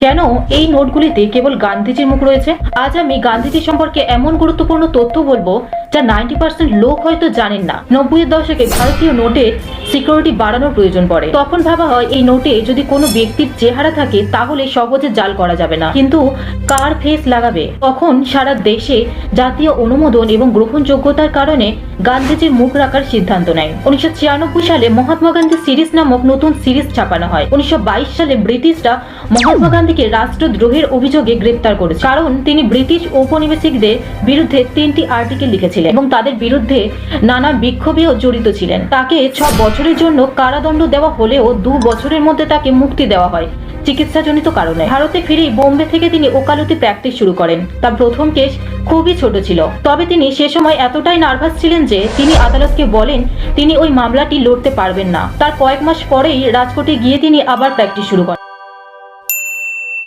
কেন এই নোটগুলিতে কেবল গান্ধীজির মুখ রয়েছে? আজ আমি গান্ধীজি সম্পর্কে এমন গুরুত্বপূর্ণ তথ্য বলব যা নাইনটি পার্সেন্ট লোক হয়তো জানেন না। নব্বইয়ের দশকে ভারতীয় নোটে সিকিউরিটি বাড়ানোর প্রয়োজন পড়ে। তখন ভাবা হয় এই নোটে যদি কোনো ব্যক্তির চেহারা থাকে, তাহলে সহজে জাল করা যাবে না। কিন্তু কার ফেস লাগাবে? তখন সারা দেশে জাতীয় অনুমোদন এবং গ্রহণযোগ্যতার কারণে গান্ধীজির মুখ রাখার সিদ্ধান্ত নেয়। উনিশশো ছিয়ানব্বই সালে মহাত্মা গান্ধী সিরিজ নামক নতুন সিরিজ ছাপানো হয়। উনিশশো বাইশ সালে ব্রিটিশরা মহাত্মা গান্ধীকে রাষ্ট্রদ্রোহের অভিযোগে গ্রেপ্তার করেছে। কারণ তিনি ব্রিটিশ ঔপনিবেশিকদের বিরুদ্ধে তিনটি আর্টিকেল লিখেছিলেন এবং তাদের বিরুদ্ধে নানা বিক্ষোভেও জড়িত ছিলেন। তাকে ছ বছরের জন্য কারাদণ্ড দেওয়া হলেও দু বছরের মধ্যে তাকে মুক্তি দেওয়া হয় চিকিৎসাজনিত কারণে। ভারতে ফিরেই বোম্বে থেকে তিনি ওকালতি প্র্যাকটিস শুরু করেন। তার প্রথম কেস খুবই ছোট ছিল। তবে তিনি সে সময় এতটাই নার্ভাস ছিলেন যে তিনি আদালতকে বলেন, তিনি ওই মামলাটি লড়তে পারবেন না। তার কয়েক মাস পরেই রাজকোটে গিয়ে তিনি আবার প্র্যাকটিস শুরু করেন।